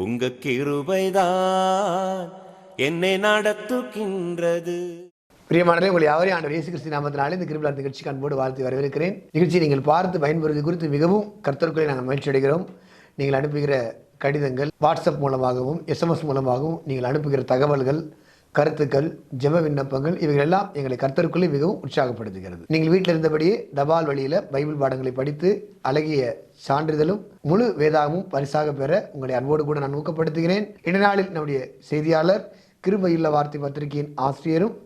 உங்க கிருபைதான் என்னை நடத்துகின்றது. பிரியமானவர்களே உங்களை யாவரையும் ஆண்டவர் இயேசு கிறிஸ்து நாமத்தினாலே இந்த கிருபலா நிகழ்ச்சிக்கு அன்போடு வாழ்த்து வரவேற்கிறேன். நிகழ்ச்சியை நீங்கள் பார்த்து பயன்படுவது குறித்து மிகவும் கர்த்தருக்குள்ளே நாங்கள் மகிழ்ச்சி அடைகிறோம். நீங்கள் அனுப்புகிற கடிதங்கள் வாட்ஸ்அப் மூலமாகவும் எஸ்எம்எஸ் மூலமாகவும் நீங்கள் அனுப்புகிற தகவல்கள் கருத்துக்கள் ஜெப விண்ணப்பங்கள் இவைகள் எல்லாம் எங்களை கர்த்தருக்குள்ளே மிகவும் உற்சாகப்படுத்துகிறது. நீங்கள் வீட்டில் இருந்தபடியே தபால் வழியில் பைபிள் பாடங்களை படித்து அழகிய சான்றிதழும் முழு வேதாகமும் பரிசாக பெற உங்களை அன்போடு கூட நான் ஊக்கப்படுத்துகிறேன். இந்நாளில் நம்முடைய செய்தியாளர் கிருபையுள்ள வார்த்தை பத்திரிகையின் ஆசிரியரும்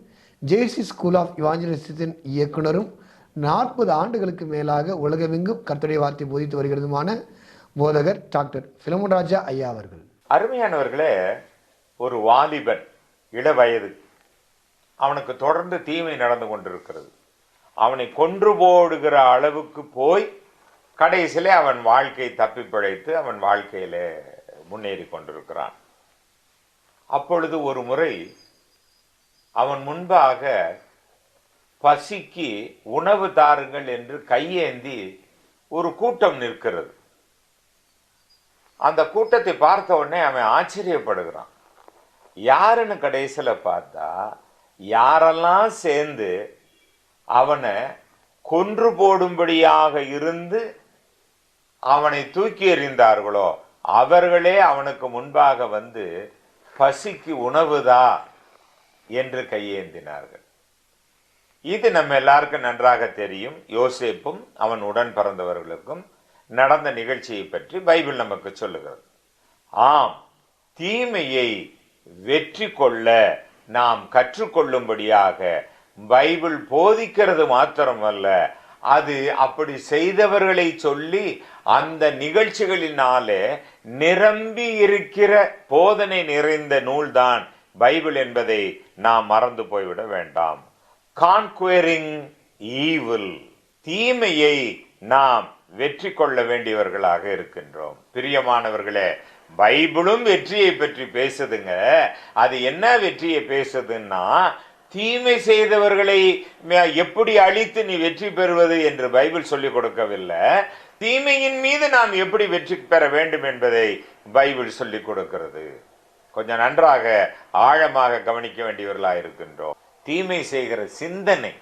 ஜேசி ஸ்கூல் ஆஃப் இவாஞ்சலிசத்தின் இயக்குனரும் நாற்பது ஆண்டுகளுக்கு மேலாக உலகமெங்கும் கர்த்தடைய வார்த்தை போதித்து வருகிறதுமான போதகர் டாக்டர் பிலமுராஜா ராஜா ஐயா அவர்கள். அருமையானவர்களே ஒரு வாலிபன் இளவயது. அவனுக்கு தொடர்ந்து தீமை நடந்து கொண்டிருக்கிறது. அவனை கொன்று போடுகிற அளவுக்கு போய் கடைசியிலே அவன் வாழ்க்கை தப்பி பிழைத்து அவன் வாழ்க்கையிலே முன்னேறி கொண்டிருக்கிறான். அப்பொழுது ஒரு முறை அவன் முன்பாக பசிக்கு உணவு தாருங்கள் என்று கையேந்தி ஒரு கூட்டம் நிற்கிறது. அந்த கூட்டத்தை பார்த்த உடனே அவன் ஆச்சரியப்படுகிறான். யாருன்னு கடைசியில் பார்த்தா யாரெல்லாம் சேர்ந்து அவனை கொன்று போடும்படியாக இருந்து அவனை தூக்கி எறிந்தார்களோ அவர்களே அவனுக்கு முன்பாக வந்து பசிக்கு உணவுதா? என்று கையேந்தினார்கள். இது நம்ம எல்லாருக்கும் நன்றாக தெரியும். யோசேப்பும் அவன் உடன் பிறந்தவர்களுக்கும் நடந்த நிகழ்ச்சியை பற்றி பைபிள் நமக்கு சொல்லுகிறது. ஆம் தீமையை வெற்றி கொள்ள நாம் கற்றுக்கொள்ளும்படியாக பைபிள் போதிக்கிறது மாத்திரமல்ல அது அப்படி செய்தவர்களை சொல்லி அந்த நிகழ்ச்சிகளினாலே நிரம்பி இருக்கிற போதனை நிறைந்த நூல்தான் பைபிள் என்பதை நாம் மறந்து போய்விட வேண்டாம். கான்குவரிங் ஈவில் தீமையை நாம் வெற்றி கொள்ள வேண்டியவர்களாக இருக்கின்றோம். பிரியமானவர்களே பைபிளும் வெற்றியை பற்றி பேசுதுங்க. அது என்ன வெற்றியை பேசுதுன்னா தீமை செய்தவர்களை எப்படி அழித்து நீ வெற்றி பெறுவது என்று பைபிள் சொல்லிக் கொடுக்கவில்லை. தீமையின் மீது நாம் எப்படி வெற்றி பெற வேண்டும் என்பதை பைபிள் சொல்லிக் கொடுக்கிறது. கொஞ்சம் நன்றாக ஆழமாக கவனிக்க வேண்டியவர்களாக இருக்கின்றோம். தீமை செய்கிற சிந்தனை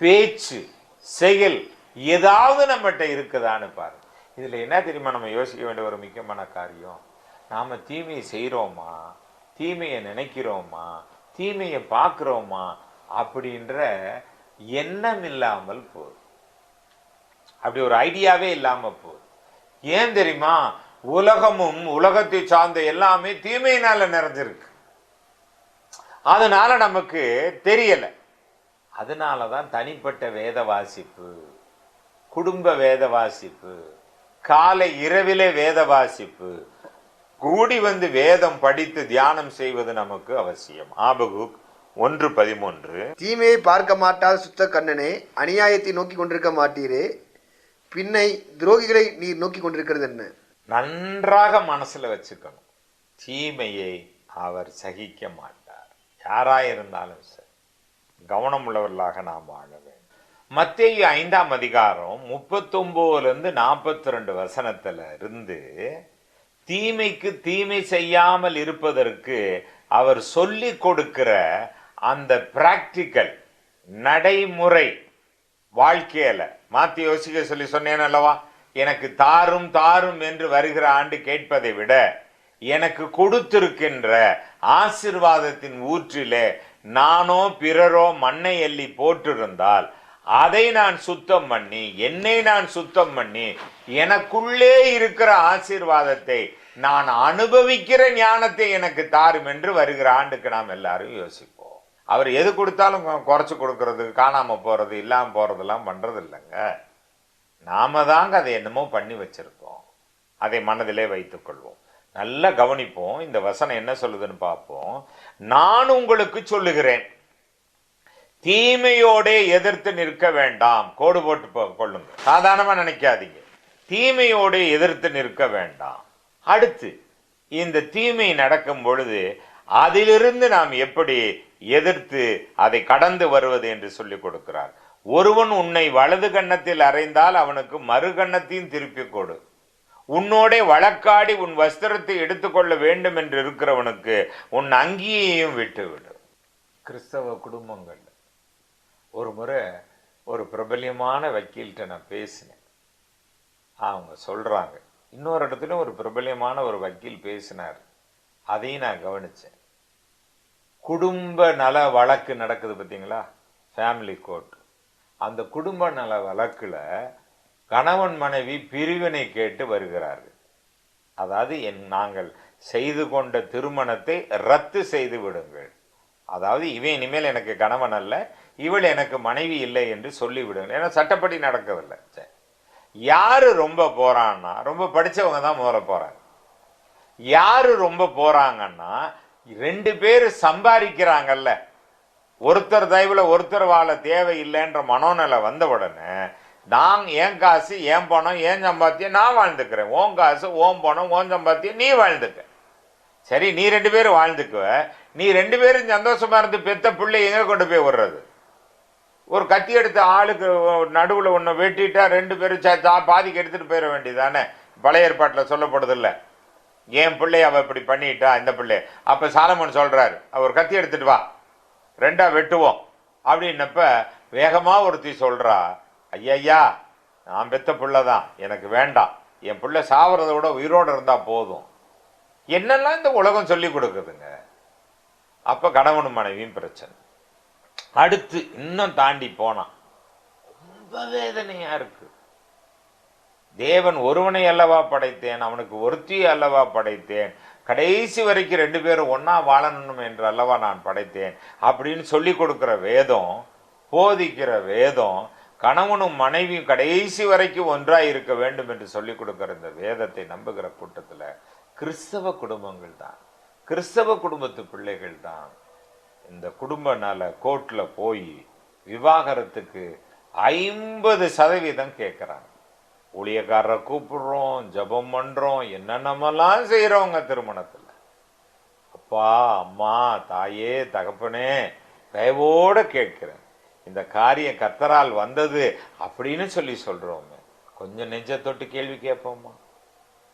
பேச்சு செயல் ஏதாவது நம்மகிட்ட இருக்குதான்னு பாரு. இதில் என்ன தெரியுமா நம்ம யோசிக்க வேண்டிய ஒரு முக்கியமான காரியம்? நாம தீமையை செய்கிறோமா? தீமையை நினைக்கிறோமா? தீமையை பார்க்குறோமா அப்படின்ற எண்ணம் இல்லாமல் போகுது. அப்படி ஒரு ஐடியாவே இல்லாமல் போகுது. ஏன் தெரியுமா? உலகமும் உலகத்தை சார்ந்த எல்லாமே தீமையினால நிறைஞ்சிருக்கு. அதனால நமக்கு தெரியல. அதனால தான் தனிப்பட்ட வேத வாசிப்பு குடும்ப வேத வாசிப்பு காலை இரவிலே வேத வாசிப்பு கூடி வந்து வேதம் படித்து தியானம் செய்வது நமக்கு அவசியம். ஆபகுக் ஒன்று பதிமூன்று. தீமையை பார்க்க மாட்டாத சுத்த கண்ணனே அநியாயத்தை நோக்கி கொண்டிருக்க மாட்டீரே. பின்னை துரோகிகளை நீர் நோக்கி கொண்டிருக்கிறது என்ன? நன்றாக மனசுல வச்சுக்கணும். தீமையை அவர் சகிக்க மாட்டார். யாராயிருந்தாலும் சரி. கவனம் உள்ளவர்களாக நாம் வாழ வேண்டும். மத்தேயு ஐந்தாம் அதிகாரம் முப்பத்தொன்பதுல இருந்து நாற்பத்தி ரெண்டு வசனத்துல இருந்து தீமைக்கு தீமை செய்யாமல் இருப்பதற்கு அவர் சொல்லி கொடுக்கிற அந்த பிராக்டிக்கல் நடைமுறை வாழ்க்கையில. மாத்தி யோசிக்க சொல்லி சொன்னேன் அல்லவா? எனக்கு தாரும் தாரும் என்று வருகிற ஆண்டு கேட்பதை விட எனக்கு கொடுத்திருக்கின்ற ஆசிர்வாதத்தின் ஊற்றிலே நானோ பிறரோ மண்ணை எள்ளி போட்டிருந்தால் அதை நான் சுத்தம் பண்ணி என்னை நான் சுத்தம் பண்ணி எனக்குள்ளே இருக்கிற ஆசீர்வாதத்தை நான் அனுபவிக்கிற ஞானத்தை எனக்கு தாரும் என்று வருகிற ஆண்டுக்கு நாம் எல்லாரும் யோசிப்போம். அவர் எது கொடுத்தாலும் குறைச்சி குறைச்சு கொடுக்கறது காணாம போறது இல்லாம போறதெல்லாம் பண்றது இல்லைங்க நாம தாங்க அதை என்னமோ பண்ணி வச்சிருக்கோம். அதை மனதிலே வைத்துக் கொள்வோம். நல்லா கவனிப்போம். இந்த வசனம் என்ன சொல்லுதுன்னு பார்ப்போம். நான் உங்களுக்கு சொல்லுகிறேன். தீமையோடே எதிர்த்து நிற்க வேண்டாம். கோடு போட்டு கொள்ளுங்க. சாதாரணமா நினைக்காதீங்க. தீமையோடு எதிர்த்து நிற்க வேண்டாம். அடுத்து இந்த தீமை நடக்கும் பொழுது அதிலிருந்து நாம் எப்படி எதிர்த்து அதை கடந்து வருவது என்று சொல்லிக் கொடுக்கிறார். ஒருவன் உன்னை வலது கன்னத்தில் அறைந்தால் அவனுக்கு மறு கன்னத்தையும் திருப்பி கொடு. உன்னோடே வழக்காடி உன் வஸ்திரத்தை எடுத்துக்கொள்ள வேண்டும் என்று இருக்கிறவனுக்கு உன் அங்கியையும் விட்டுவிடும் கிறிஸ்தவ குடும்பங்கள் ஒரு முறை ஒரு பிரபல்யமான வக்கீல்கிட்ட நான் பேசினேன். அவங்க சொல்கிறாங்க இன்னொரு இடத்துல ஒரு பிரபல்யமான ஒரு வக்கீல் பேசினார். அதையும் நான் கவனித்தேன் குடும்ப நல வழக்கு நடக்குது பார்த்தீங்களா? ஃபேமிலி கோர்ட் அந்த குடும்ப நல வழக்கில் கணவன் மனைவி பிரிவினை கேட்டு வருகிறார்கள். அதாவது என் நாங்கள் செய்து கொண்ட திருமணத்தை ரத்து செய்து விடுங்கள். அதாவது இவன் இனிமேல் எனக்கு கணவன் அல்ல இவள் எனக்கு மனைவி இல்லை என்று சொல்லி ஏன்னா சட்டப்படி நடக்கதில்லை சரி யாரு ரொம்ப போறான்னா ரொம்ப படித்தவங்க தான் முதல்ல போறாங்க. யாரு ரொம்ப போறாங்கன்னா ரெண்டு பேர் சம்பாதிக்கிறாங்கல்ல. ஒருத்தர் தயவுல ஒருத்தர் வாழ தேவையில்லைன்ற மனோநிலை வந்த உடனே நான் என் காசு என் பணம் என் சம்பாத்தியம் நான் வாழ்ந்துக்கிறேன். ஓன் காசு ஓன் பணம் ஓன் சம்பாத்தியம் நீ வாழ்ந்துக்க. சரி நீ ரெண்டு பேரும் வாழ்ந்துக்குவ. நீ ரெண்டு பேரும் சந்தோஷமா இருந்து பெத்த பிள்ளை எங்க கொண்டு போய் விடுறது? ஒரு கத்தி எடுத்த ஆளுக்கு நடுவில் ஒன்று வெட்டிட்டா ரெண்டு பேரும் சே- பாதிக்கு எடுத்துகிட்டு போயிட வேண்டியதானே? பழைய ஏற்பாட்டில் சொல்லப்படுதில்ல. என் பிள்ளை அவள் இப்படி பண்ணிட்டா இந்த பிள்ளை? அப்போ சாலமன் சொல்கிறாரு அவர் கத்தி எடுத்துட்டு வா ரெண்டாக வெட்டுவோம். அப்படின்னப்ப வேகமாக ஒருத்தி சொல்கிறா ஐயா நான் பெத்த பிள்ளை தான் எனக்கு வேண்டாம். என் பிள்ளை சாவறதை விட உயிரோடு இருந்தால் போதும். என்னெல்லாம் இந்த உலகம் சொல்லி கொடுக்குதுங்க? அப்போ கணவனும் மனைவியும் பிரச்சனை. அடுத்து இன்னும் தாண்டி போனான். ரொம்ப வேதனையா இருக்கு. தேவன் ஒருவனை அல்லவா படைத்தேன் அவனுக்கு ஒருத்தியை அல்லவா படைத்தேன் கடைசி வரைக்கும் ரெண்டு பேரும் ஒன்னா வாழணும் என்று அல்லவா நான் படைத்தேன் அப்படின்னு சொல்லி கொடுக்கிற வேதம் போதிக்கிற வேதம் கணவனும் மனைவியும் கடைசி வரைக்கும் ஒன்றாக இருக்க வேண்டும் என்று சொல்லி கொடுக்கிற இந்த வேதத்தை நம்புகிற கூட்டத்துல கிறிஸ்தவ குடும்பங்கள் தான். கிறிஸ்தவ குடும்பத்து பிள்ளைகள் தான். இந்த குடும்ப நல கோர்ட்டில் போய் விவாகரத்துக்கு ஐம்பது சதவீதம் கேட்குறாங்க ஊழியக்காரரை கூப்பிடுறோம் ஜெபம் பண்ணுறோம் என்னென்னமெல்லாம் செய்கிறவங்க திருமணத்தில். அப்பா அம்மா தாயே தகப்பனே தயவோட கேட்குறேன். இந்த காரியம் கத்தரால் வந்தது அப்படின்னு சொல்லி சொல்கிறோமே கொஞ்சம் நெஞ்ச தொட்டு கேள்வி கேட்போமா?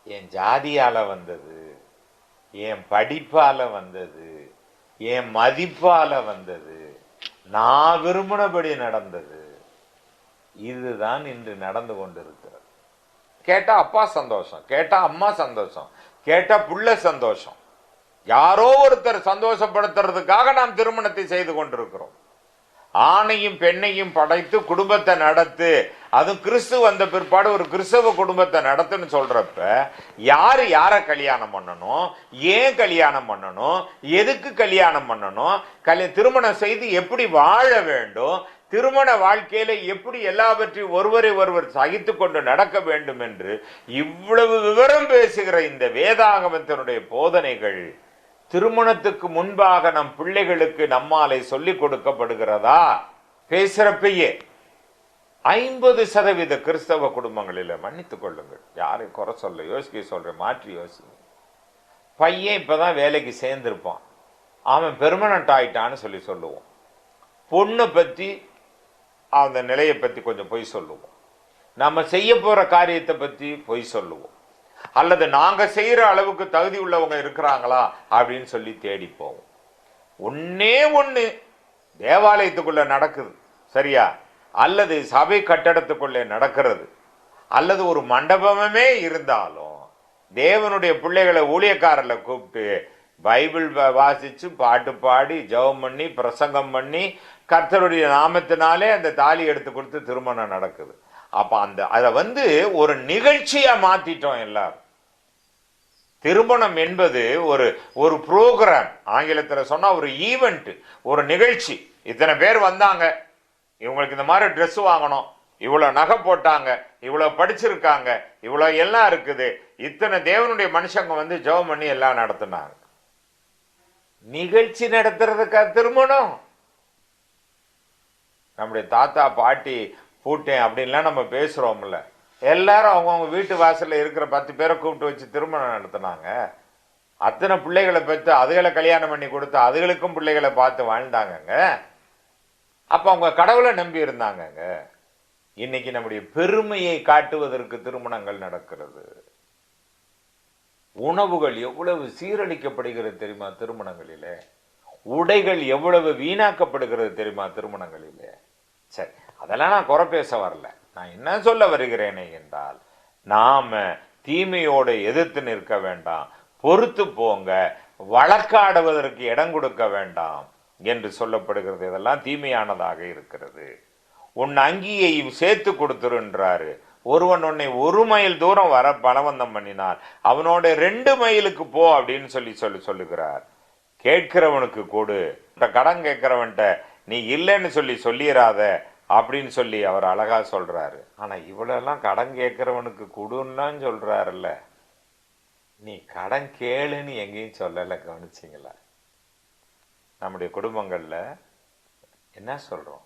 என் ஜாதியால் வந்தது என் படிப்பால் வந்தது என் மதிப்பால வந்தது? நான் விரும்பினபடி நடந்தது. இதுதான் இன்று நடந்து கொண்டிருக்கிறது. கேட்டா அப்பா சந்தோஷம் கேட்டா அம்மா சந்தோஷம் கேட்டா புள்ள சந்தோஷம். யாரோ ஒருத்தர் சந்தோஷப்படுத்துறதுக்காக நாம் திருமணத்தை செய்து கொண்டிருக்கிறோம். ஆணையும் பெண்ணையும் படைத்து குடும்பத்தை நடத்து அதுவும் கிறிஸ்து வந்த பிற்பாடு ஒரு கிறிஸ்தவ குடும்பத்தை நடத்துன்னு சொல்றப்ப யாரு யாரை கல்யாணம் பண்ணணும்? ஏன் கல்யாணம் பண்ணணும்? எதுக்கு கல்யாணம் பண்ணணும்? கல்ய திருமணம் செய்து எப்படி வாழ வேண்டும்? திருமண வாழ்க்கையில எப்படி எல்லாவற்றையும் ஒருவரை ஒருவர் சகித்து கொண்டு நடக்க வேண்டும் என்று இவ்வளவு விவரம் பேசுகிற இந்த வேதாகமத்தினுடைய போதனைகள் திருமணத்துக்கு முன்பாக நம் பிள்ளைகளுக்கு நம்மாலை சொல்லிக் கொடுக்கப்படுகிறதா? பேசுறப்பையே. ஐம்பது சதவீத கிறிஸ்தவ குடும்பங்களில் மன்னித்துக் கொள்ளுங்கள். யாரையும் குறை சொல்ல யோசிக்க சொல்கிறேன் மாற்றி யோசிங்க. பையன் இப்பதான் வேலைக்கு சேர்ந்திருப்பான். அவன் பெர்மனண்ட் ஆயிட்டான்னு சொல்லி சொல்லுவோம். பொண்ணை பத்தி அந்த நிலையை பத்தி கொஞ்சம் பொய் சொல்லுவோம். நம்ம செய்ய போற காரியத்தை பத்தி பொய் சொல்லுவோம். அல்லது நாங்க செய்யற அளவுக்கு தகுதி உள்ளவங்க இருக்கிறாங்களா அப்படின்னு சொல்லி தேடி போவோம். ஒன்னே ஒண்ணு தேவாலயத்துக்குள்ள நடக்குது. சரியா? அல்லது சபை கட்டடத்துக்குள்ளே நடக்கிறது. அல்லது ஒரு மண்டபமே இருந்தாலும் தேவனுடைய பிள்ளைகளை ஊழியக்காரில் கூப்பிட்டு பைபிள் வாசித்து பாட்டு பாடி ஜெபம் பண்ணி பிரசங்கம் பண்ணி கர்த்தருடைய நாமத்தினாலே அந்த தாலி எடுத்து கொடுத்து திருமணம் நடக்குது. அப்போ அந்த அதை வந்து ஒரு நிகழ்ச்சியாக மாற்றிட்டோம் எல்லாரும். திருமணம் என்பது ஒரு ஒரு ப்ரோக்ராம் ஆங்கிலத்தில் சொன்னால் ஒரு ஈவெண்ட்டு ஒரு நிகழ்ச்சி. இத்தனை பேர் வந்தாங்க. இவங்களுக்கு இந்த மாதிரி ட்ரெஸ் வாங்கணும். இவ்வளோ நகை போட்டாங்க இவ்வளோ படிச்சிருக்காங்க இவ்வளோ எல்லாம் இருக்குது. இத்தனை தேவனுடைய மனுஷங்க வந்து ஜெபம் பண்ணி எல்லாம் நடத்தினாங்க. நிகழ்ச்சி நடத்துறதுக்கா திருமணம்? நம்முடைய தாத்தா பாட்டி பூட்டேன் அப்படின்லாம் நம்ம பேசுறோம்ல. எல்லாரும் அவங்கவுங்க வீட்டு வாசல்ல இருக்கிற பத்து பேரை கூப்பிட்டு வச்சு திருமணம் நடத்தினாங்க. அத்தனை பிள்ளைகளை பெற்று அதுகளை கல்யாணம் பண்ணி கொடுத்து அதுகளுக்கும் பிள்ளைகளை பார்த்து வாழ்ந்தாங்கங்க. அப்போ அவங்க கடவுளை நம்பி இருந்தாங்கங்க இன்னைக்கு நம்முடைய பெருமையை காட்டுவதற்கு திருமணங்கள் நடக்கிறது. உணவுகள் எவ்வளவு சீரழிக்கப்படுகிறது தெரியுமா திருமணங்களிலே? உடைகள் எவ்வளவு வீணாக்கப்படுகிறது தெரியுமா திருமணங்களிலே? சரி அதெல்லாம் நான் குறை பேச வரல. நான் என்ன சொல்ல வருகிறேனே என்றால் நாம தீமையோடு எதிர்த்து நிற்க வேண்டாம். பொறுத்து போங்க. வழக்காடுவதற்கு இடம் கொடுக்க வேண்டாம். என்று சொல்லப்படுகிறது. இதெல்லாம் தீமையானதாக இருக்கிறது. உன் அங்கியையும் சேர்த்து கொடுத்துருன்றாரு. ஒருவன் உன்னை ஒரு மைல் தூரம் வர பலவந்தம் பண்ணினார் அவனோட ரெண்டு மைலுக்கு போ அப்படின்னு சொல்லி சொல்லி சொல்லுகிறார். கேட்கிறவனுக்கு கொடு. கடன் கேட்கிறவன்ட்ட நீ இல்லைன்னு சொல்லி சொல்லிடாத அப்படின்னு சொல்லி அவர் அழகா சொல்றாரு. ஆனா இவ்வளெல்லாம் கடன் கேட்கிறவனுக்கு கொடுன்னு சொல்றாருல்ல. நீ கடன் கேளுன்னு எங்கேயும் சொல்லலை கவனிச்சிங்களா? நம்முடைய குடும்பங்கள்ல என்ன சொல்றோம்?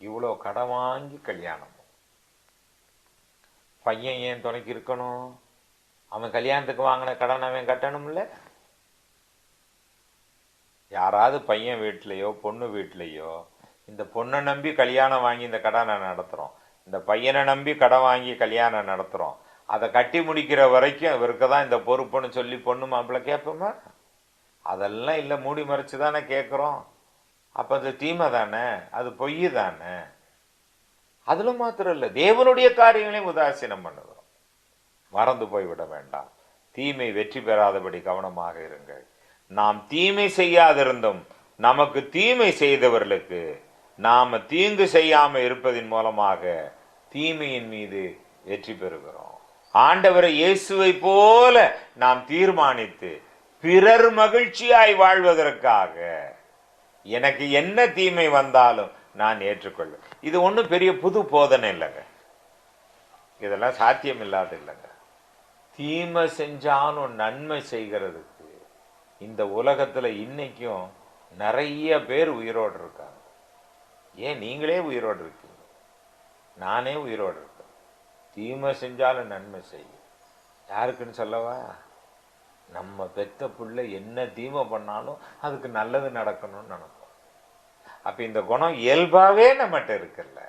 இவ்வளோ கடன் வாங்கி கல்யாணம். பையன் ஏன் துணைக்கு இருக்கணும்? அவன் கல்யாணத்துக்கு வாங்கின கடன் அவன் கட்டணும்ல? யாராவது பையன் வீட்லேயோ பொண்ணு வீட்லேயோ இந்த பொண்ணை நம்பி கல்யாணம் வாங்கி இந்த கடனை நடத்துகிறோம் இந்த பையனை நம்பி கடன் வாங்கி கல்யாணம் நடத்துகிறோம் அதை கட்டி முடிக்கிற வரைக்கும் இவருக்கு தான் இந்த பொறுப்புன்னு சொல்லி பொண்ணு மாப்பிள்ளை கேட்போமா? அதெல்லாம் இல்லை மூடி மறைச்சு தானே கேட்குறோம் அப்போ அது தீமை தானே? அது பொய் தானே? அதில் மாத்திரம் இல்லை தேவனுடைய காரியங்களையும் உதாசீனம் பண்ணுகிறோம். மறந்து போய்விட வேண்டாம். தீமை வெற்றி பெறாதபடி கவனமாக இருங்கள். நாம் தீமை செய்யாதிருந்தும் நமக்கு தீமை செய்தவர்களுக்கு நாம் தீங்கு செய்யாமல் இருப்பதின் மூலமாக தீமையின் மீது வெற்றி பெறுகிறோம். ஆண்டவரை இயேசுவை போல நாம் தீர்மானித்து பிறர் மகிழ்ச்சியாய் வாழ்வதற்காக. எனக்கு என்ன தீமை வந்தாலும் நான் ஏற்றுக்கொள்வேன். இது ஒன்றும் பெரிய புது போதனை இல்லைங்க. இதெல்லாம் சாத்தியம் இல்லாத இல்லைங்க. தீமை செஞ்சாலும் நன்மை செய்கிறதுக்கு இந்த உலகத்தில் இன்னைக்கும் நிறைய பேர் உயிரோடு இருக்காங்க. ஏன் நீங்களே உயிரோடு இருக்கீங்க? நானே உயிரோடு இருக்கேன். தீமை செஞ்சாலும் நன்மை செய்யும். யாருக்குன்னு சொல்லவா? நம்ம பெத்த பிள்ளை என்ன தீமை பண்ணாலும் அதுக்கு நல்லது நடக்கணும்னு நினைப்போம். அப்ப இந்த குணம் இயல்பாவே நம்மகிட்ட இருக்குல்ல.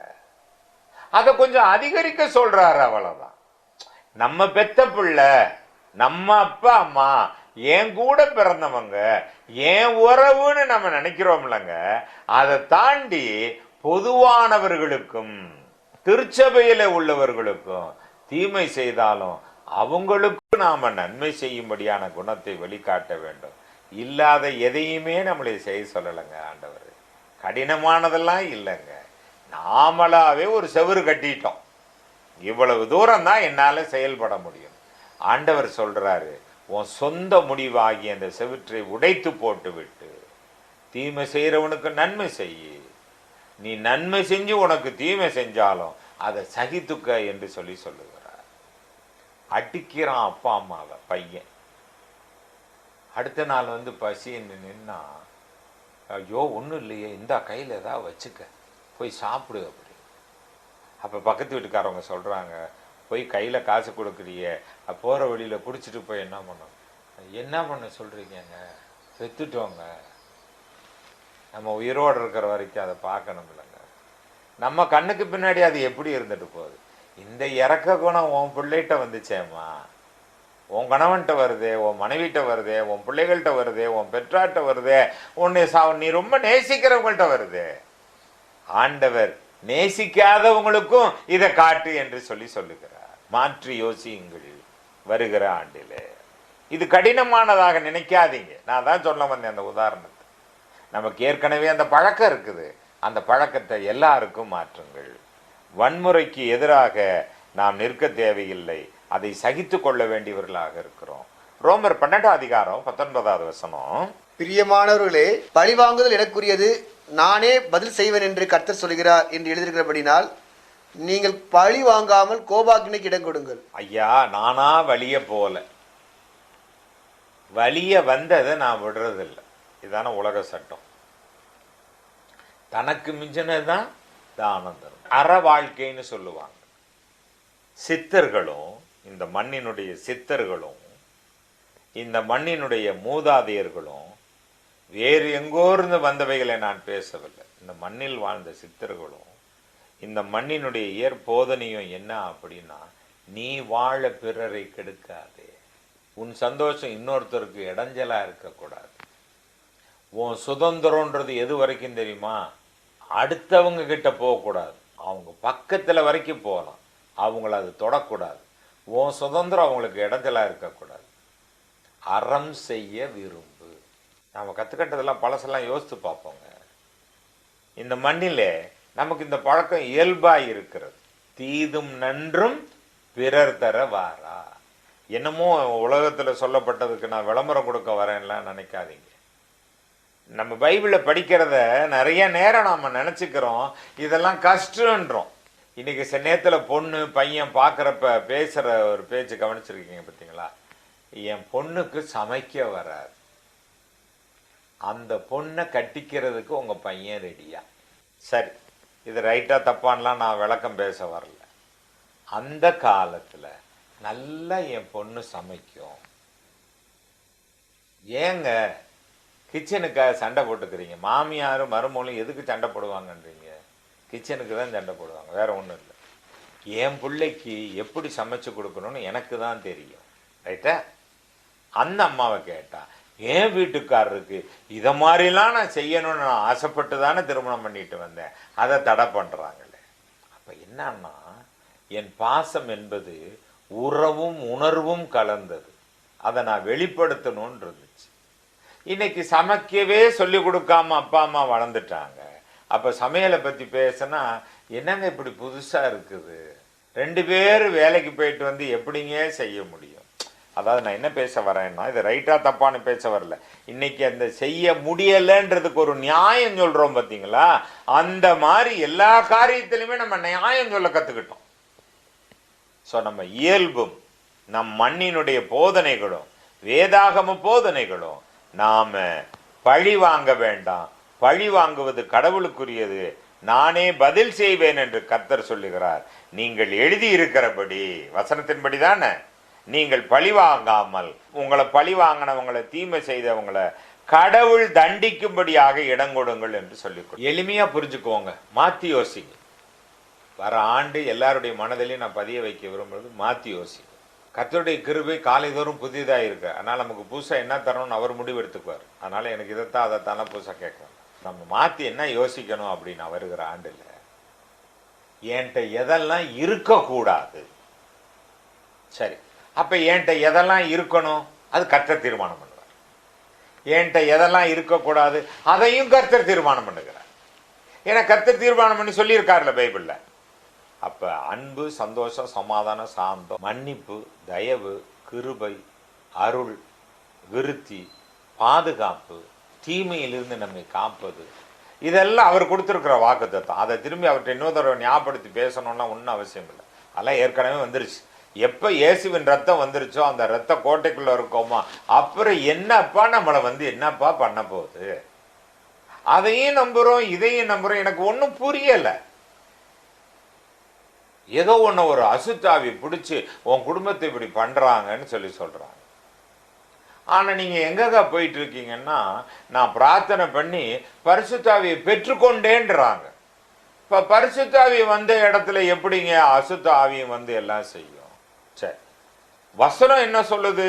அதை கொஞ்சம் அதிகரிக்க சொல்றாரு அவ்வளவுதான். நம்ம பெத்த பிள்ளை நம்ம அப்பா அம்மா என் கூட பிறந்தவங்க என் உறவுன்னு நம்ம நினைக்கிறோம்லங்க அதை தாண்டி பொதுவானவர்களுக்கும் திருச்சபையில உள்ளவர்களுக்கும் தீமை செய்தாலும் அவங்களுக்கு நாம நன்மை செய்யும்படியான குணத்தை வெளிக்காட்ட வேண்டும். இல்லாத எதையுமே நம்மளை செய்ய சொல்லலைங்க ஆண்டவர். கடினமானதெல்லாம் இல்லைங்க. நாமளாவே ஒரு செவுரு கட்டிட்டோம். இவ்வளவு தூரம் தான் என்னால செயல்பட முடியும். ஆண்டவர் சொல்றாரு உன் சொந்த முடிவாகி அந்த செவிற்றை உடைத்து போட்டு விட்டு தீமை செய்யறவனுக்கு நன்மை செய் நீ நன்மை செஞ்சு உனக்கு தீமை செஞ்சாலும் அதை சகித்துக்க என்று சொல்லி சொல்லுங்க அடிக்கிறான் அப்பா அம்மாவை பையன். அடுத்த நாள் வந்து பசின்னு நின்னா ஐயோ ஒன்றும் இல்லையே இந்த கையில் ஏதாவது வச்சுக்க. போய் சாப்பிடு அப்படி. அப்போ பக்கத்து வீட்டுக்காரவங்க சொல்கிறாங்க போய் கையில் காசு கொடுக்குறியே போகிற வழியில் குடிச்சிட்டு போய் என்ன பண்ணும்? என்ன பண்ண சொல்கிறீங்கங்க செத்துட்டோங்க நம்ம உயிரோடு இருக்கிற வரைக்கும் அதை பார்க்கணும் இல்லைங்க. நம்ம கண்ணுக்கு பின்னாடி அது எப்படி இருந்துட்டு போகுது? இந்த இறக்க குணம் உன் பிள்ளைகிட்ட வந்துச்சேம்மா. உன் கணவன்கிட்ட வருதே உன் மனைவிட்ட வருதே உன் பிள்ளைகள்கிட்ட வருது உன் பெற்றார்கிட்ட வருதே உன்னை சா நீ ரொம்ப நேசிக்கிறவங்கள்ட்ட வருதே. ஆண்டவர் நேசிக்காதவங்களுக்கும் இதை காட்டு என்று சொல்லி சொல்லுகிறார். மாற்றி யோசியுங்கள் வருகிற ஆண்டிலே. இது கடினமானதாக நினைக்காதீங்க. நான் தான் சொல்ல வந்தேன் அந்த உதாரணத்தை. நமக்கு ஏற்கனவே அந்த பழக்கம் இருக்குது. அந்த பழக்கத்தை எல்லாருக்கும் மாற்றுங்கள். வன்முறைக்கு எதிராக நாம் நிற்க தேவையில்லை. அதை சகித்து கொள்ள வேண்டியவர்களாக இருக்கிறோம். ரோமர் பன்னெண்டாம் அதிகாரம் பத்தொன்பதாவது வசனம். பிரியமானவர்களே பழிவாங்குதல் எனக்குரியது. நானே பதில் செய்வேன் என்று கர்த்தர் சொல்கிறார் என்று எழுதியிருக்கிறபடினால் நீங்கள் பழி வாங்காமல் கோபாக்கினைக்கு இடம் கொடுங்கள். ஐயா நானா வழிய போல. வழிய வந்ததை நான் விடுறதில்ல. இதான உலக சட்டம். தனக்கு மிஞ்சினது தான் தானம் தரும் அற வாழ்க்கைன்னு சொல்லுவாங்க. சித்தர்களும் இந்த மண்ணினுடைய சித்தர்களும் இந்த மண்ணினுடைய மூதாதையர்களும் வேறு எங்கோ இருந்து வந்தவைகளை நான் பேசவில்லை. இந்த மண்ணில் வாழ்ந்த சித்தர்களும் இந்த மண்ணினுடைய இயற்போதனையும் என்ன அப்படின்னா நீ வாழ பிறரை கெடுக்காதே. உன் சந்தோஷம் இன்னொருத்தருக்கு இடைஞ்சலாக இருக்கக்கூடாது. உன் சுதந்திரம்ன்றது எது வரைக்கும் தெரியுமா? அடுத்தவங்க கிட்ட போகக்கூடாது. அவங்க பக்கத்தில் வரைக்கும் போகலாம் அவங்கள அது தொடக்கூடாது. உன் சுதந்திரம் அவங்களுக்கு இடத்துல இருக்கக்கூடாது. அறம் செய்ய விரும்பு. நாம கற்றுக்கிட்டதெல்லாம் பழசெல்லாம் யோசித்து பார்ப்போங்க. இந்த மண்ணிலே நமக்கு இந்த பழக்கம் இயல்பாக இருக்கிறது. தீதும் நன்றும் பிறர் தர வாரா. என்னமோ உலகத்தில் சொல்லப்பட்டதுக்கு நான் விளம்பரம் கொடுக்க வரேன்லாம் நினைக்காதீங்க. நம்ம பைபிளை படிக்கிறத நிறைய நேரம் நாம் நினச்சிக்கிறோம். இதெல்லாம் கஷ்டன்றோம். இன்னைக்கு சில நேரத்தில் பொண்ணு பையன் பார்க்குறப்ப பேசுற ஒரு பேச்சு கவனிச்சிருக்கீங்க பார்த்தீங்களா என் பொண்ணுக்கு சமைக்க வராது அந்த பொண்ணை கட்டிக்கிறதுக்கு உங்க பையன் ரெடியா? சரி இது ரைட்டா தப்பான்லாம் நான் விளக்கம் பேச வரல. அந்த காலத்துல நல்லா என் பொண்ணு சமைக்கும். ஏங்க கிச்சனுக்காக சண்டை போட்டுக்கிறீங்க. மாமியாரும் மருமகளும் எதுக்கு சண்டை போடுவாங்கன்றீங்க? கிச்சனுக்கு தான் சண்டை போடுவாங்க. வேற ஒன்றும் இல்லை. என் பிள்ளைக்கு எப்படி சமைச்சு கொடுக்கணும்னு எனக்கு தான் தெரியும். ரைட்டா அந்த அம்மாவை கேட்டா என் வீட்டுக்காரருக்கு இதை மாதிரிலாம் நான் செய்யணும்னு நான் ஆசைப்பட்டு தானே திருமணம் பண்ணிட்டு வந்தேன். அதை தடை பண்ணுறாங்களே அப்போ என்னன்னா என் பாசம் என்பது உறவும் உணர்வும் கலந்தது. அதை நான் வெளிப்படுத்தணுன்றது இன்னைக்கு சமைக்கவே சொல்லி கொடுக்காம அப்பா அம்மா வளர்ந்துட்டாங்க. அப்ப சமையலை பத்தி பேசினா என்னங்க இப்படி புதுசா இருக்குது? ரெண்டு பேர் வேலைக்கு போயிட்டு வந்து எப்படிங்க செய்ய முடியும்? அதாவது நான் என்ன பேச வரேன்னா இது ரைட்டா தப்பான்னு பேச வரல. இன்னைக்கு அந்த செய்ய முடியலன்றதுக்கு ஒரு நியாயம் சொல்றோம் பாத்தீங்களா? அந்த மாதிரி எல்லா காரியத்திலுமே நம்ம நியாயம் சொல்ல கத்துக்கிட்டோம். ஸோ நம்ம இயல்பும் நம் மண்ணினுடைய போதனைகளும் வேதாகம போதனைகளும் நாம பழி வாங்க வேண்டாம். பழி வாங்குவது கடவுளுக்குரியது. நானே பதில் செய்வேன் என்று கர்த்தர் சொல்லுகிறார். நீங்கள் எழுதி இருக்கிறபடி வசனத்தின்படி தானே? நீங்கள் பழி வாங்காமல் உங்களை பழி வாங்கினவங்களை தீமை செய்தவங்களை கடவுள் தண்டிக்கும்படியாக இடம் கொடுங்கள் என்று சொல்லி எளிமையா புரிஞ்சுக்கோங்க. மாத்தி யோசிங்க. வர ஆண்டு எல்லாருடைய மனதிலையும் நான் பதிய வைக்க விரும்புறது மாத்தி யோசிங்க. கத்தருடைய கிருபை காலைதோறும் புதிதாக இருக்கு அதனால் நமக்கு புதுசாக என்ன தரணும்னு அவர் முடிவு எடுத்துக்குவார் அதனால் எனக்கு இதைத்தான் அதைத்தான புதுசாக கேட்கணும். நம்ம மாற்றி என்ன யோசிக்கணும் அப்படின்னு வருகிற ஆண்டில் என்கிட்ட எதெல்லாம் இருக்கக்கூடாது? சரி. அப்போ என்கிட்ட எதெல்லாம் இருக்கணும்? அது கர்த்தர் தீர்மானம் பண்ணுவார். என்கிட்ட எதெல்லாம் இருக்கக்கூடாது? அதையும் கர்த்தர் தீர்மானம் பண்ணுகிறார். ஏன்னா கர்த்தர் தீர்மானம் பண்ணி சொல்லியிருக்காருல்ல பைபிளில். அப்போ அன்பு சந்தோஷம் சமாதானம் சாந்தம் மன்னிப்பு தயவு கிருபை அருள் விருத்தி பாதுகாப்பு தீமையிலிருந்து நம்மை காப்பது. இதெல்லாம் அவர் கொடுத்துருக்கிற வாக்குத்தத்தம். அதை திரும்பி அவர்கிட்ட இன்னொரு தடவை ஞாபகப்படுத்தி பேசணும்னா ஒன்றும் அவசியம் இல்லை. அதெல்லாம் ஏற்கனவே வந்துருச்சு. எப்போ இயேசுவின் ரத்தம் வந்துருச்சோ அந்த ரத்த கோட்டைக்குள்ளே இருக்கோமா அப்புறம் என்னப்பா நம்மளை வந்து என்னப்பா பண்ண போகுது? அதையும் நம்புகிறோம் இதையும் நம்புகிறோம் எனக்கு ஒன்றும் புரியலை. ஏதோ ஒன்று ஒரு அசுத்தாவி பிடிச்சி உன் குடும்பத்தை இப்படி பண்ணுறாங்கன்னு சொல்லி சொல்கிறாங்க ஆனால் நீங்கள் எங்கக்கா போயிட்டு இருக்கீங்கன்னா நான் பிரார்த்தனை பண்ணி பரிசுத்தாவியை பெற்றுக்கொண்டேன்றாங்க. இப்போ பரிசுத்தாவி வந்த இடத்துல எப்படிங்க அசுத்த ஆவியும் வந்து எல்லாம் செய்யும்? சரி வசனம் என்ன சொல்லுது?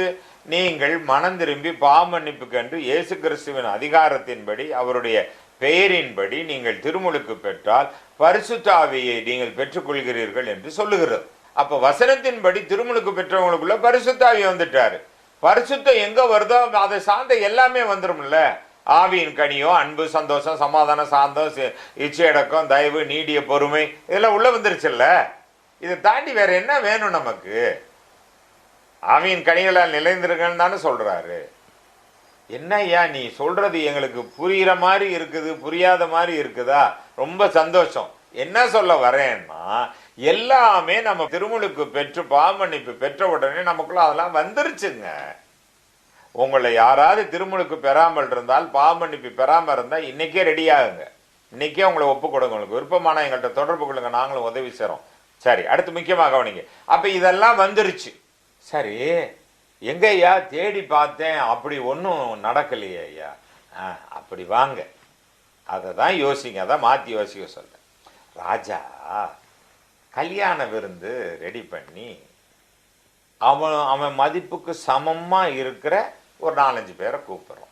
நீங்கள் மனம் திரும்பி பாவமன்னிப்பு கண்டு இயேசு கிறிஸ்துவின் அதிகாரத்தின்படி அவருடைய பெயரின்படி நீங்கள் திருமுழுக்கு பெற்றால் பரிசுத்தாவியை நீங்கள் பெற்றுக்கொள்கிறீர்கள் என்று சொல்லுகிறது. அப்ப வசனத்தின்படி திருமுழுக்கு பெற்றவங்களுக்குள்ள பரிசுத்தாவி வந்துட்டாரு. பரிசுத்தம் எங்க வருதோ அதை சார்ந்த எல்லாமே வந்துரும்ல. ஆவியின் கனியோ அன்பு சந்தோஷம் சமாதானம் சாந்தம் இச்சையடக்கம் தயவு நீடிய பொறுமை இதெல்லாம் உள்ள வந்துருச்சுல்ல. இதை தாண்டி வேற என்ன வேணும் நமக்கு? ஆவியின் கனிகளால் நிலைந்திருக்கன்னு தானே சொல்றாரு. என்ன ஐயா நீ சொல்றது எங்களுக்கு புரியுற மாதிரி இருக்குது புரியாத மாதிரி இருக்குதா? ரொம்ப சந்தோஷம். என்ன சொல்ல வரேன்னா எல்லாமே நம்ம திருமுழுக்கு பெற்று பாவமன்னிப்பு பெற்ற உடனே நமக்குள்ள அதெல்லாம் வந்துருச்சுங்க. உங்களை யாராவது திருமுழுக்கு பெறாமல் இருந்தால் பாவமன்னிப்பு பெறாமல் இருந்தால் இன்னைக்கே ரெடி ஆகுங்க. இன்னைக்கே உங்களை ஒப்பு கொடுங்க. உங்களுக்கு விருப்பமான எங்கள்கிட்ட தொடர்பு கொள்ளுங்க. நாங்களும் உதவி செய்றோம். சரி அடுத்து முக்கியமாக கவனிங்க. அப்ப இதெல்லாம் வந்துருச்சு. சரி எங்க ஐயா தேடி பார்த்தேன். அப்படி ஒன்றும் நடக்கலையே ஐயா. ஆ, அப்படி வாங்க. அதை தான் யோசிங்க. அதை மாற்றி யோசிக்க சொல்கிறேன் ராஜா கல்யாண விருந்து ரெடி பண்ணி அவன் அவன் மதிப்புக்கு சமமாக இருக்கிற ஒரு நாலஞ்சு பேரை கூப்பிட்றோம்.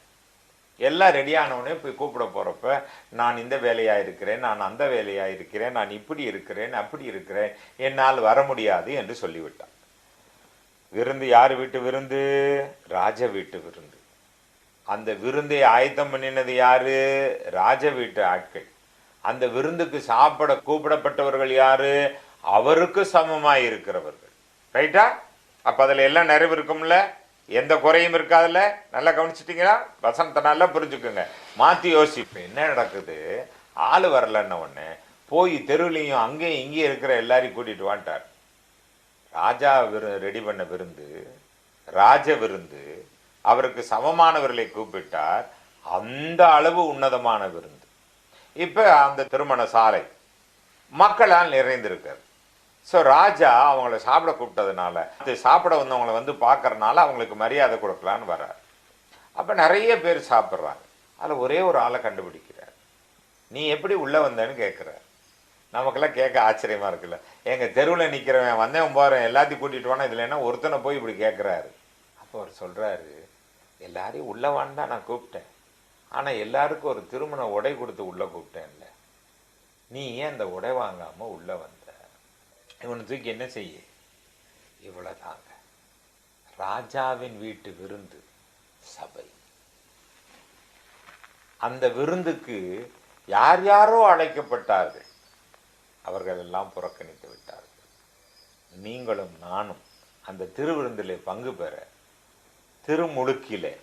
எல்லாம் ரெடியானவனே போய் கூப்பிட போகிறப்ப நான் இந்த வேலையாக இருக்கிறேன் நான் அந்த வேலையாக இருக்கிறேன் நான் இப்படி இருக்கிறேன் அப்படி இருக்கிறேன் என்னால் வர முடியாது என்று சொல்லிவிட்டான். விருந்து யார் வீட்டு விருந்து? ராஜ வீட்டு விருந்து. அந்த விருந்தை ஆயத்தம் பண்ணினது யாரு? ராஜ வீட்டு ஆட்கள். அந்த விருந்துக்கு சாப்பிட கூப்பிடப்பட்டவர்கள் யாரு? அவருக்கு சமமாய் இருக்கிறவர்கள். ரைட்டா அப்ப அதுல எல்லாம் நிறைவு இருக்கும்ல? எந்த குறையும் இருக்காதுல்ல நல்லா கவனிச்சிட்டீங்களா? வசனத்தை நல்லா புரிஞ்சுக்குங்க. மாத்தி யோசிப்பு என்ன நடக்குது? ஆள் வரலன்ன உடனே போய் தெருவிலையும் அங்கேயும் இங்கேயும் இருக்கிற எல்லாரையும் கூட்டிட்டு வந்துட்டார் ராஜா விரு ரெடி பண்ண விருந்து ராஜ விருந்து அவருக்கு சமமானவர்களை கூப்பிட்டார். அந்த அளவு உன்னதமான விருந்து. இப்போ அந்த திருமண சாலை மக்களால் நிறைந்திருக்கார் ஸோ ராஜா அவங்கள சாப்பிட கூப்பிட்டதுனால அது சாப்பிட வந்தவங்களை வந்து பார்க்கறனால அவங்களுக்கு மரியாதை கொடுக்கலான்னு வர்றார். அப்போ நிறைய பேர் சாப்பிட்றாங்க. அதில் ஒரே ஒரு ஆளை கண்டுபிடிக்கிறார். நீ எப்படி உள்ளே வந்தேன்னு கேட்குறார். நமக்கெல்லாம் கேட்க ஆச்சரியமா இருக்குல்ல. எங்க தெருவில் நிற்கிறவன் வந்தவன் போகிறேன் எல்லாத்தையும் கூட்டிட்டு வானா இதில் என்ன ஒருத்தனை போய் இப்படி கேட்குறாரு அப்போ அவர் சொல்றாரு எல்லாரையும் உள்ள வான்னு நான் கூப்பிட்டேன். ஆனால் எல்லாருக்கும் ஒரு திருமண உடை கொடுத்து உள்ள கூப்பிட்டேன்ல. நீ ஏன் அந்த உடை வாங்காம உள்ள வந்த? இவனை தூக்கி என்ன செய்ய? இவ்வளவுதாங்க. ராஜாவின் வீட்டு விருந்து சபை. அந்த விருந்துக்கு யார் யாரோ அழைக்கப்பட்டார்கள்? அவர்கள் எல்லாம் புறக்கணித்து விட்டார்கள். நீங்களும் நானும் அந்த திருவிருந்திலே பங்கு பெற திருமுழுக்கிலே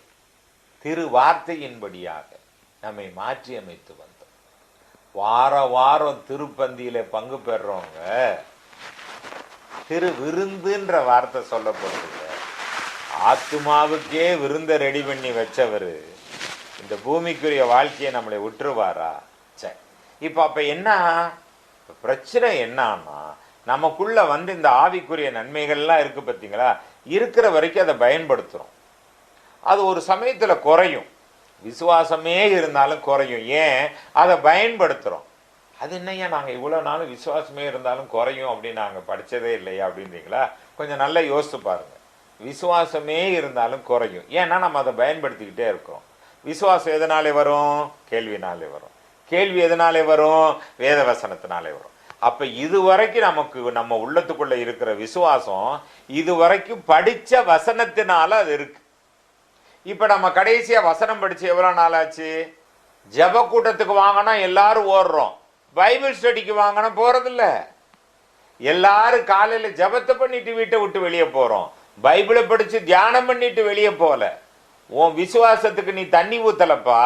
திரு வார்த்தையின்படியாக நம்மை மாற்றி அமைத்து வந்தோம். வார வாரம் திருப்பந்தியில பங்கு பெறுறவங்க திரு விருந்துன்ற வார்த்தை சொல்லப்படுதுங்க ஆத்துமாவுக்கே விருந்த ரெடி பண்ணி வச்சவர் இந்த பூமிக்குரிய வாழ்க்கையை நம்மளை விட்டுருவாரா சரி இப்போ அப்ப என்ன பிரச்சனை என்னன்னா நமக்குள்ள வந்து இந்த ஆவிக்குரிய நன்மைகள்லாம் இருக்கு பார்த்தீங்களா இருக்கிற வரைக்கும் அதை பயன்படுத்துறோம். அது ஒரு சமயத்தில் குறையும். விசுவாசமே இருந்தாலும் குறையும். ஏன்? அதை பயன்படுத்துறோம். அது என்னையா நாங்கள் இவ்வளோ நாளும் விசுவாசமே இருந்தாலும் குறையும் அப்படின்னு நாங்கள் படித்ததே இல்லையா அப்படின்றீங்களா? கொஞ்சம் நல்லா யோசித்து பாருங்கள் விசுவாசமே இருந்தாலும் குறையும். ஏன்னா நம்ம அதை பயன்படுத்திக்கிட்டே இருக்கிறோம். விசுவாசம் எதனாலே வரும்? கேள்வினாலே வரும். கேள்வி எதனாலே வரும்? வேத வசனத்தினாலே வரும். அப்போ இது வரைக்கும் நமக்கு நம்ம உள்ளத்துக்குள்ளே இருக்கிற விசுவாசம் இது வரைக்கும் படித்த வசனத்தினால அது இருக்கு. இப்போ நம்ம கடைசியாக வசனம் படித்து எவ்வளோ நாள் ஆச்சு? ஜப கூட்டத்துக்கு வாங்கினா எல்லாரும் ஓடுறோம். பைபிள் ஸ்டடிக்கு வாங்கினா போகிறதில்ல எல்லாரும் காலையில் ஜபத்தை பண்ணிட்டு வீட்டை விட்டு வெளியே போகிறோம் பைபிளை படித்து தியானம் பண்ணிட்டு வெளியே போகல உன் விசுவாசத்துக்கு நீ தண்ணி ஊத்தலப்பா.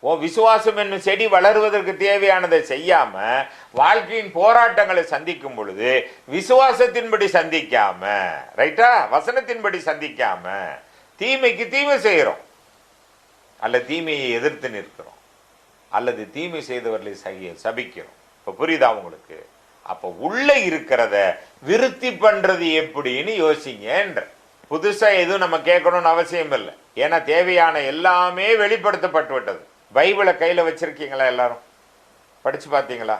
உன் விசுவாசம் என்னும் செடி வளருவதற்கு தேவையானதை செய்யாம வாழ்க்கையின் போராட்டங்களை சந்திக்கும் பொழுது விசுவாசத்தின்படி சந்திக்காம ரைட்டா வசனத்தின்படி சந்திக்காம தீமைக்கு தீமை செய்கிறோம். அல்ல தீமையை எதிர்த்து நிற்கிறோம். அல்லது தீமை செய்தவர்களை சகி சபிக்கிறோம். இப்போ புரியுதா உங்களுக்கு? அப்போ உள்ளே இருக்கிறத விருத்தி பண்ணுறது எப்படின்னு யோசிங்கன்ற. புதுசாக எதுவும் நம்ம கேட்கணும்னு அவசியம் இல்லை. ஏன்னா தேவையான எல்லாமே வெளிப்படுத்தப்பட்டு விட்டது. பைபிளை கையில் வச்சுருக்கீங்களா எல்லாரும்? படித்து பார்த்தீங்களா?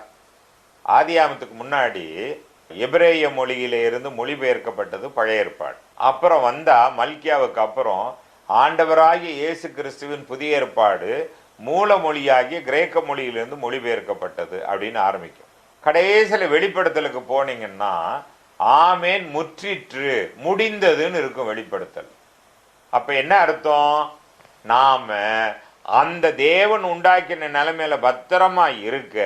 ஆதியாமத்துக்கு முன்னாடி எபிரேய மொழியில இருந்து மொழிபெயர்க்கப்பட்டது பழைய ஏற்பாடு. அப்புறம் வந்தா மல்கியாவுக்கு அப்புறம் ஆண்டவராகிய இயேசு கிறிஸ்துவின் புதிய ஏற்பாடு மூல மொழியாகிய கிரேக்க மொழியிலிருந்து மொழிபெயர்க்கப்பட்டது அப்படின்னு ஆரம்பிக்கும். கடைசியில் வெளிப்படுத்தலுக்கு போனீங்கன்னா ஆமேன் முற்றிற்று முடிந்ததுன்னு இருக்கும் வெளிப்படுத்தல். அப்போ என்ன அர்த்தம்? நாம அந்த தேவன் உண்டாக்கின நிலைமையில பத்திரமா இருக்க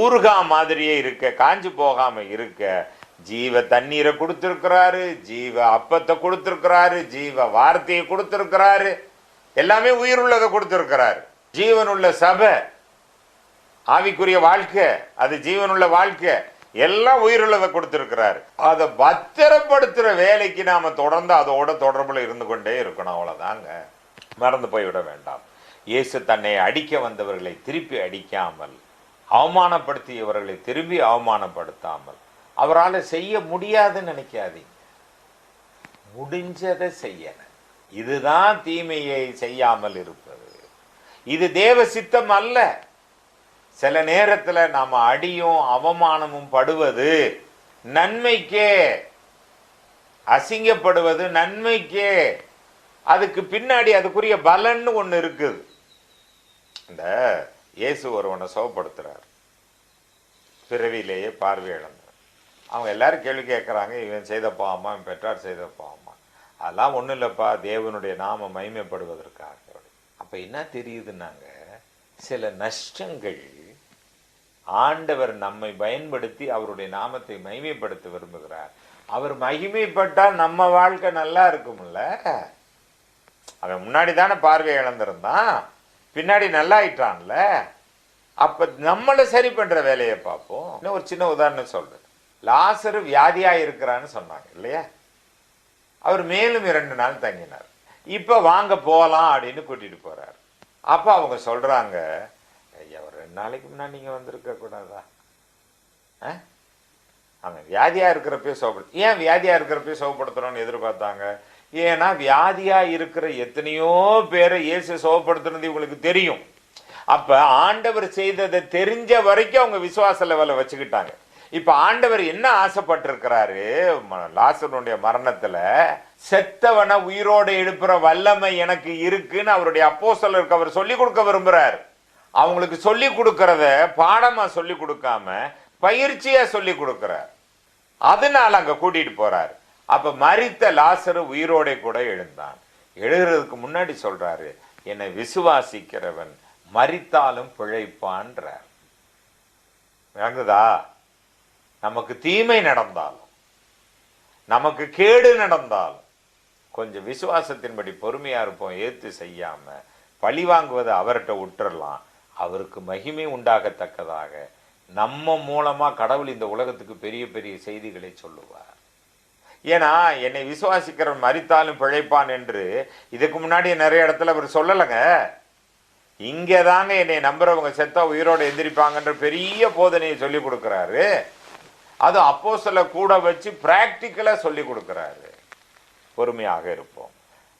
ஊறுகா மாதிரியே இருக்க காஞ்சு போகாம இருக்க ஜீவ தண்ணீரை கொடுத்திருக்கிறாரு ஜீவ அப்பத்தை கொடுத்திருக்கிறாரு ஜீவ வார்த்தையை கொடுத்திருக்கிறாரு எல்லாமே உயிர் உள்ளதை கொடுத்திருக்கிறாரு. ஜீவனுள்ள சபை ஆவிக்குரிய வாழ்க்கை அது ஜீவனுள்ள வாழ்க்கை எல்லாம் உயிருள்ளதை கொடுத்திருக்கிறாரு. அதை பத்திரப்படுத்துற வேலைக்கு நாம தொடர்ந்து அதோட தொடர்புல இருந்து கொண்டே இருக்கணும் அவ்வளவுதாங்க. மறந்து போய்விட வேண்டாம். இயேசு தன்னை அடிக்க வந்தவர்களை திருப்பி அடிக்காமல் அவமானப்படுத்தியவர்களை திரும்பி அவமானப்படுத்தாமல் அவரால் செய்ய முடியாதுன்னு நினைக்காதீங்க. முடிஞ்சதை செய்யணும். இதுதான் தீமையை செய்யாமல் இருப்பது. இது தேவ சித்தம் அல்ல. சில நேரத்தில் நாம அடியும் அவமானமும் படுவது நன்மைக்கே. அசிங்கப்படுவது நன்மைக்கே. அதுக்கு பின்னாடி அதுக்குரிய பலன்னு ஒன்று இருக்குது. இந்த இயேசு ஒருவனை சுகப்படுத்துறார். பிறவியிலேயே பார்வை இழந்தார் அவங்க எல்லாரும் கேள்வி கேட்குறாங்க இவன் செய்த பாவமா இவன் பெற்றார் செய்த பாவமா? அதெல்லாம் ஒன்றும் இல்லைப்பா தேவனுடைய நாம மகிமைப்படுவதற்காக. அப்போ என்ன தெரியுதுன்னாங்க சில நஷ்டங்கள் ஆண்டவர் நம்மை பயன்படுத்தி அவருடைய நாமத்தை மகிமைப்படுத்த விரும்புகிறார். அவர் மகிமைப்பட்டால் நம்ம வாழ்க்கை நல்லா இருக்கும்ல? அவன் முன்னாடி தானே பார்வை இழந்திருந்தான். பின்னாடி நல்லா ஆயிட்டான்ல அப்ப நம்மளை சரி பண்ற வேலையை பார்ப்போம். இன்னும் ஒரு சின்ன உதாரணம் சொல்றேன். லாசரு வியாதியா இருக்கிறான்னு சொன்னாங்க இல்லையா? அவர் மேலும் இரண்டு நாள் தங்கினார். இப்போ வாங்க போகலாம் அப்படின்னு கூட்டிட்டு போறார். அப்போ அவங்க சொல்றாங்க ஐயா ஒரு ரெண்டு நாளைக்கு முன்னாடி நீங்க வந்திருக்க கூடாதா? ஆ? அவன் வியாதியா இருக்கிறப்பே சோகப்படுத்து ஏன் வியாதியா இருக்கிறப்பே சோகப்படுத்தணும்னு எதிர்பார்த்தாங்க? ஏன்னா வியாதியா இருக்கிற எத்தனையோ பேரை இயேசு சோகப்படுத்துனது இவங்களுக்கு தெரியும். அப்ப ஆண்டவர் செய்ததை தெரிஞ்ச வரைக்கும் அவங்க விசுவாச லெவலை வச்சுக்கிட்டாங்க. இப்ப ஆண்டவர் என்ன ஆசைப்பட்டிருக்கிறாரு? லாசனுடைய மரணத்தில் மரணத்துல செத்தவனை உயிரோடு எழுப்புற வல்லமை எனக்கு இருக்குன்னு அவருடைய அப்போஸ்தலருக்கு அவர் சொல்லி கொடுக்க விரும்புறார். அவங்களுக்கு சொல்லி கொடுக்கறத பாடமா சொல்லி கொடுக்காம பயிற்சியா சொல்லி கொடுக்கிறார். அதனால அங்க கூட்டிட்டு போறாரு. அப்ப மறித்த லாசரு உயிரோடே கூட எழுந்தான். எழுகிறதுக்கு முன்னாடி சொல்றாரு என்னை விசுவாசிக்கிறவன் மறித்தாலும் பிழைப்பான்றார். விளங்குதா? நமக்கு தீமை நடந்தாலும் நமக்கு கேடு நடந்தாலும் கொஞ்சம் விசுவாசத்தின்படி பொறுமையா இருப்போம் ஏத்து செய்யாம பழி வாங்குவதை அவர்கிட்ட விட்டுறலாம் அவருக்கு மகிமை உண்டாகத்தக்கதாக நம்ம மூலமா கடவுள் இந்த உலகத்துக்கு பெரிய பெரிய செய்திகளை சொல்லுவார். ஏன்னா என்னை விசுவாசிக்கிறவன் மறித்தாலும் பிழைப்பான் என்று இதுக்கு முன்னாடி நிறைய இடத்துல அவர் சொல்லலைங்க. இங்கே தாங்க என்னை நம்புறவங்க செத்தா உயிரோடு எந்திரிப்பாங்கன்ற பெரிய போதனையை சொல்லி கொடுக்குறாரு. அது அப்போ கூட வச்சு பிராக்டிக்கலாக சொல்லி கொடுக்குறாரு. பொறுமையாக இருப்போம்.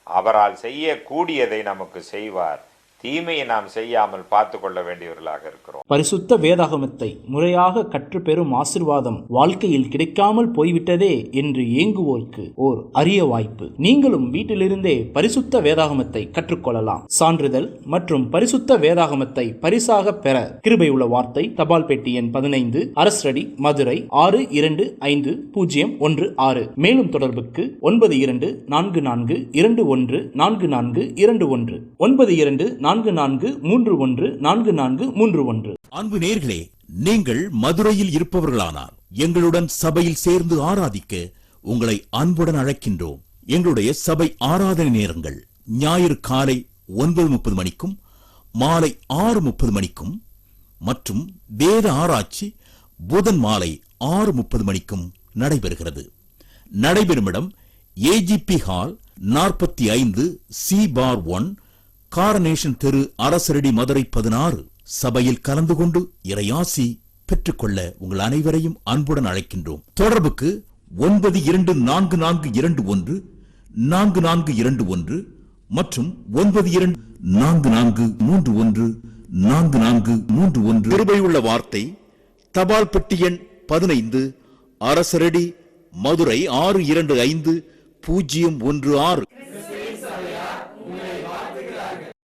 அவரால் செய்யக்கூடியதை நமக்கு செய்வார். தீமையை நாம் செய்யாமல் பார்த்து கொள்ள வேண்டியவர்களாக இருக்கிறோம். பரிசுத்த வேதாகமத்தை முறையாக கற்றுப்பெறும் ஆசிர்வாதம் வாழ்க்கையில் கிடைக்காமல் போய்விட்டதே என்று ஏங்குவோருக்கு ஓர் அரிய வாய்ப்பு. நீங்களும் வீட்டிலிருந்தே பரிசுத்த வேதாகமத்தை கற்றுக்கொள்ளலாம். சான்றிதழ் மற்றும் பரிசுத்த வேதாகமத்தை பரிசாக பெற கிருபை உள்ள வார்த்தை தபால் பெட்டி எண் பதினைந்து அரசடி மதுரை ஆறு இரண்டு ஐந்து பூஜ்ஜியம் ஒன்று ஆறு. மேலும் தொடர்புக்கு ஒன்பது இரண்டு நான்கு நான்கு இரண்டு ஒன்று நான்கு நான்கு இரண்டு ஒன்று. ஒன்பது இரண்டு நான்கு நான்கு மூன்று ஒன்று நான்கு நான்கு மூன்று ஒன்று. அன்பு நேர்களே நீங்கள் மதுரையில் இருப்பவர்களானால் எங்களுடன் சபையில் சேர்ந்து ஆராதிக்க உங்களை அன்புடன் அழைக்கின்றோம். எங்களுடைய சபை ஆராதனை நேரங்கள் ஞாயிறு காலை ஒன்பது முப்பது மணிக்கும் மாலை ஆறு முப்பது மணிக்கும் மற்றும் வேத ஆராய்ச்சி புதன் மாலை ஆறு முப்பது மணிக்கும் நடைபெறுகிறது. நடைபெறும் இடம் ஏஜிபி ஹால் நாற்பத்தி ஐந்து சி பார் ஒன் காரனேஷன் தெரு அரசரடி மதுரை பதினாறு சபையில் கலந்து கொண்டு இறையாசி பெற்றுக்கொள்ள உங்கள் அனைவரையும் அன்புடன் அழைக்கின்றோம். தொடர்புக்கு ஒன்பது இரண்டு நான்கு நான்கு இரண்டு ஒன்று நான்கு நான்கு இரண்டு ஒன்று மற்றும் ஒன்பது இரண்டு நான்கு நான்கு மூன்று ஒன்று நான்கு நான்கு மூன்று ஒன்று. கிருபையுள்ள வார்த்தை தபால் பெட்டி எண் பதினைந்து அரசரடி மதுரை ஆறு இரண்டு ஐந்து பூஜ்ஜியம் ஒன்று ஆறு.